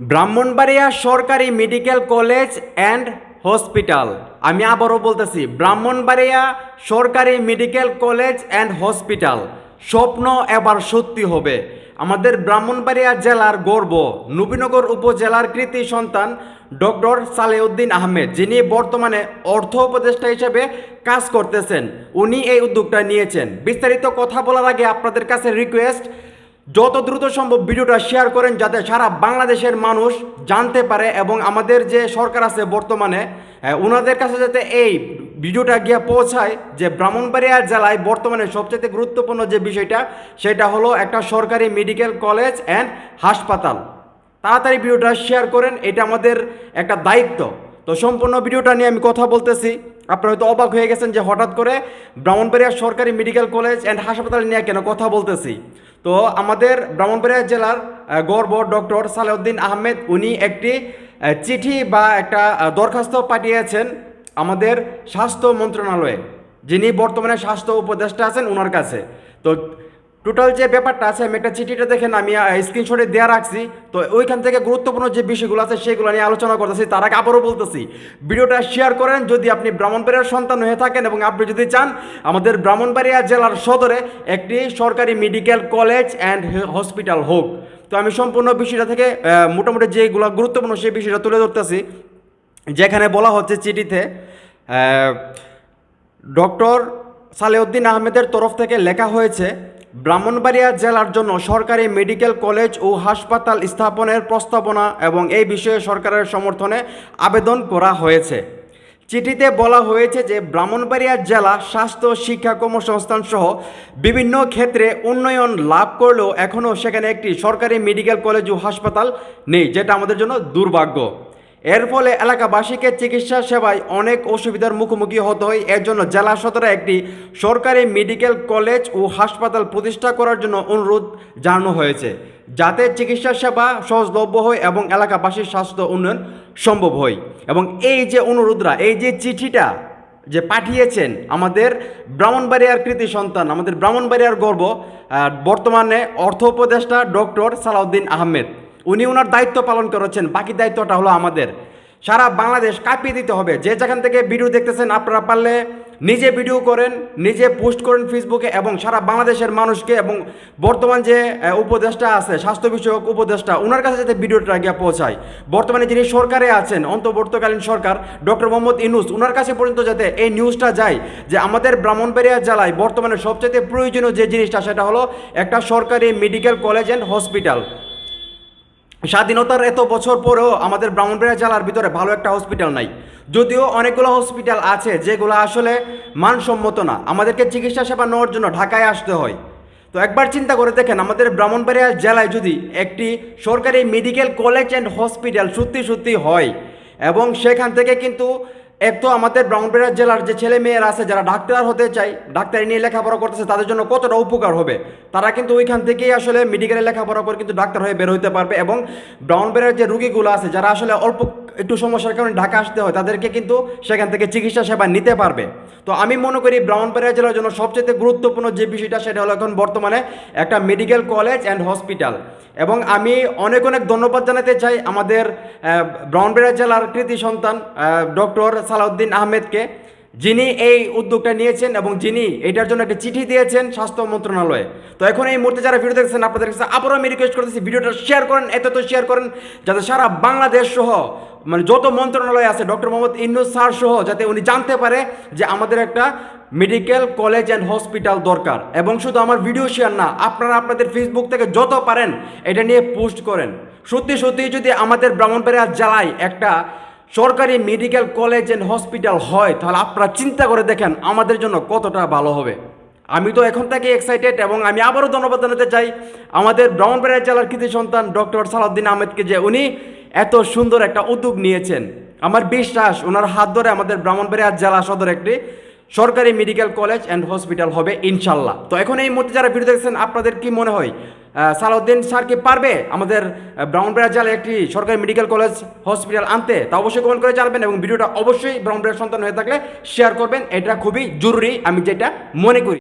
ব্রাহ্মণবাড়িয়া সরকারি medical college and hospital. আমি আবারও বলতেছি, ব্রাহ্মণবাড়িয়া সরকারি মেডিকেল কলেজ অ্যান্ড হসপিটাল। স্বপ্ন এবার সত্যি হবে। আমাদের ব্রাহ্মণবাড়িয়া জেলার গর্ব, নবীনগর উপজেলার কৃতি সন্তান ডক্টর সালেউদ্দিন আহমেদ, যিনি বর্তমানে অর্থ উপদেষ্টা হিসেবে কাজ করতেছেন। উনি এই উদ্যোগটা নিয়েছেন। বিস্তারিত কথা বলার আগে আপনাদের কাছে রিকোয়েস্ট যত দ্রুত সম্ভব ভিডিওটা শেয়ার করেন যাতে সারা বাংলাদেশের মানুষ জানতে পারে এবং আমাদের যে সরকার আছে বর্তমানে ওনাদের কাছে যাতে এই ভিডিওটা গিয়ে পৌঁছায় যে ব্রাহ্মণবাড়িয়া জেলায় বর্তমানে সবচেয়ে গুরুত্বপূর্ণ যে বিষয়টা, সেটা হলো একটা সরকারি মেডিকেল কলেজ অ্যান্ড হাসপাতাল। তাড়াতাড়ি ভিডিওটা শেয়ার করেন, এটা আমাদের একটা দায়িত্ব। তো সম্পূর্ণ ভিডিওটা নিয়ে আমি কথা বলতেছি। আপনারা হয়তো অবাক হয়ে গেছেন যে হঠাৎ করে ব্রাহ্মণবাড়িয়া সরকারি মেডিকেল কলেজ অ্যান্ড হাসপাতাল নিয়ে কেন কথা বলতেছি। তো আমাদের ব্রাহ্মণবাড়িয়া জেলার গর্ব ডক্টর সালেউদ্দিন আহমেদ, উনি একটি চিঠি বা একটা দরখাস্ত পাঠিয়েছেন আমাদের স্বাস্থ্য মন্ত্রণালয়ে। যিনি বর্তমানে স্বাস্থ্য উপদেষ্টা আছেন ওনার কাছে। তো টোটাল যে ব্যাপারটা আছে, আমি একটা চিঠিটা দেখেন, আমি স্ক্রিনশটে দেওয়া রাখছি। তো ওইখান থেকে গুরুত্বপূর্ণ যে বিষয়গুলো আছে, সেগুলো নিয়ে আলোচনা করতেছি, তার আগে আবারও বলতেছি, ভিডিওটা শেয়ার করেন, যদি আপনি ব্রাহ্মণবাড়িয়ার সন্তান হয়ে থাকেন এবং আপনি যদি চান, আমাদের ব্রাহ্মণবাড়িয়া জেলার সদরে একটি সরকারি মেডিকেল কলেজ অ্যান্ড হসপিটাল হোক। তো আমি সম্পূর্ণ বিষয়টা থেকে মোটামুটি যেগুলো গুরুত্বপূর্ণ, সেই বিষয়টা তুলে ধরতেছি। যেখানে বলা হচ্ছে চিঠিতে ডক্টর সালেউদ্দিন আহমেদের তরফ থেকে লেখা হয়েছে ব্রাহ্মণবাড়িয়া জেলার জন্য সরকারি মেডিকেল কলেজ ও হাসপাতাল স্থাপনের প্রস্তাবনা এবং এই বিষয়ে সরকারের সমর্থনে আবেদন করা হয়েছে। চিঠিতে বলা হয়েছে যে ব্রাহ্মণবাড়িয়া জেলা স্বাস্থ্য শিক্ষা কর্মসংস্থান সহ বিভিন্ন ক্ষেত্রে উন্নয়ন লাভ করলেও এখনও সেখানে একটি সরকারি মেডিকেল কলেজ ও হাসপাতাল নেই, যেটা আমাদের জন্য দুর্ভাগ্য। এর ফলে এলাকাবাসীকে চিকিৎসা সেবায় অনেক অসুবিধার মুখোমুখি হতে হয়। এর জন্য জেলা সদরে একটি সরকারি মেডিকেল কলেজ ও হাসপাতাল প্রতিষ্ঠা করার জন্য অনুরোধ জানানো হয়েছে, যাতে চিকিৎসা সেবা সহজলভ্য হয় এবং এলাকাবাসীর স্বাস্থ্য উন্নয়ন সম্ভব হয়। এবং এই যে অনুরোধরা, এই যে চিঠিটা যে পাঠিয়েছেন আমাদের ব্রাহ্মণবাড়িয়ার কৃতি সন্তান, আমাদের ব্রাহ্মণবাড়িয়ার গর্ব বর্তমানে অর্থ উপদেষ্টা ডক্টর সালাউদ্দিন আহমেদ। উনি ওনার দায়িত্ব পালন করেছেন, বাকি দায়িত্বটা হলো আমাদের। সারা বাংলাদেশ কাঁপিয়ে দিতে হবে। যে যেখান থেকে ভিডিও দেখতেছেন আপনারা পারলে নিজে ভিডিও করেন, নিজে পোস্ট করেন ফেসবুকে এবং সারা বাংলাদেশের মানুষকে এবং বর্তমান যে উপদেষ্টা আছে, স্বাস্থ্য বিষয়ক উপদেষ্টা ওনার কাছে যাতে ভিডিওটা গিয়ে পৌঁছায়। বর্তমানে যিনি সরকারে আছেন, অন্তর্বর্তীকালীন সরকার, ডক্টর মোহাম্মদ ইনুস ওনার কাছে পর্যন্ত যাতে এই নিউজটা যায় যে আমাদের ব্রাহ্মণবাড়িয়া জেলায় বর্তমানে সবচেয়ে প্রয়োজনীয় যে জিনিসটা, সেটা হলো একটা সরকারি মেডিকেল কলেজ অ্যান্ড হসপিটাল স্বাধীনতার এত বছর পরেও আমাদের ব্রাহ্মণবাড়িয়া জেলার ভিতরে ভালো একটা হসপিটাল নাই। যদিও অনেকগুলো হসপিটাল আছে যেগুলো আসলে মানসম্মত না। আমাদেরকে চিকিৎসা সেবা নেওয়ার জন্য ঢাকায় আসতে হয়। তো একবার চিন্তা করে দেখেন, আমাদের ব্রাহ্মণবাড়িয়া জেলায় যদি একটি সরকারি মেডিকেল কলেজ অ্যান্ড হসপিটাল সত্যি সত্যি হয় এবং সেখান থেকে কিন্তু এক তো আমাদের ব্রাহ্মণবাড়িয়া জেলার যে ছেলে মেয়েরা আছে, যারা ডাক্তার হতে চায়, ডাক্তারি নিয়ে লেখাপড়া করতেছে, তাদের জন্য কতটা উপকার হবে? তারা কিন্তু ওইখান থেকেই আসলে মেডিকেলে লেখাপড়া করে কিন্তু ডাক্তার হয়ে বের হইতে পারবে এবং ব্রাহ্মণবাড়িয়ার যে রুগীগুলো আছে, যারা আসলে অল্প একটু সমস্যার কারণে ঢাকা আসতে হয়, তাদেরকে কিন্তু সেখান থেকে চিকিৎসা সেবা নিতে পারবে। তো আমি মনে করি ব্রাহ্মণবাড়িয়া জেলার জন্য সবচেয়ে গুরুত্বপূর্ণ যে বিষয়টা, সেটা হলো এখন বর্তমানে একটা মেডিকেল কলেজ অ্যান্ড হসপিটাল এবং আমি অনেক অনেক ধন্যবাদ জানাতে চাই আমাদের ব্রাহ্মণবাড়িয়া জেলার কৃতি সন্তান ডক্টর সালাউদ্দিন আহমেদকে। যিনি এই উদ্যোগটা নিয়েছেন এবং যিনি এটার জন্য একটা চিঠি দিয়েছেন স্বাস্থ্য মন্ত্রণালয়ে। তো এখন এই মুহূর্তে যারা ভিডিও দেখছেন, আপনাদের কাছে আবারও আমি রিকোয়েস্ট করতেছি, ভিডিওটা শেয়ার করেন, এত তো শেয়ার করেন, যাতে সারা বাংলাদেশ সহ মানে যত মন্ত্রণালয় আছে, ডক্টর মোহাম্মদ ইন্নুস স্যার সহ, যাতে উনি জানতে পারে যে আমাদের একটা মেডিকেল কলেজ অ্যান্ড হসপিটাল দরকার। এবং শুধু আমার ভিডিও শেয়ার না, আপনারা আপনাদের ফেসবুক থেকে যত পারেন, এটা নিয়ে পোস্ট করেন। সত্যি সত্যি যদি আমাদের ব্রাহ্মণবাড়িয়া জেলায় একটা সরকারি মেডিকেল কলেজ অ্যান্ড হসপিটাল হয়, তাহলে আপনারা চিন্তা করে দেখেন আমাদের জন্য কতটা ভালো হবে। আমি তো এখন থেকে এক্সাইটেড এবং আমি আবারও ধন্যবাদ জানাতে চাই আমাদের ব্রাহ্মণবাড়িয়া জেলার কৃতি সন্তান ডক্টর সালাউদ্দিন আহমেদকে যে উনি এত সুন্দর একটা উদ্যোগ নিয়েছেন। আমার বিশ্বাস ওনার হাত ধরে আমাদের ব্রাহ্মণবাড়িয়া জেলা সদর একটি সরকারি মেডিকেল কলেজ অ্যান্ড হসপিটাল হবে ইনশাল্লাহ। তো এখন এই মুহূর্তে যারা ভিডিও দেখছেন, আপনাদের কি মনে হয়? সালাউদ্দিন স্যার কি পারবে? আমাদের ব্রাউনবেড়া জেলার একটি সরকারি মেডিকেল কলেজ হসপিটাল আনতে। তা অবশ্যই কমেন্ট করে জানাবেন এবং ভিডিওটা অবশ্যই ব্রাউনবেড়ার সন্তান হয়ে থাকলে শেয়ার করবেন। এটা খুবই জরুরি, আমি যেটা মনে করি।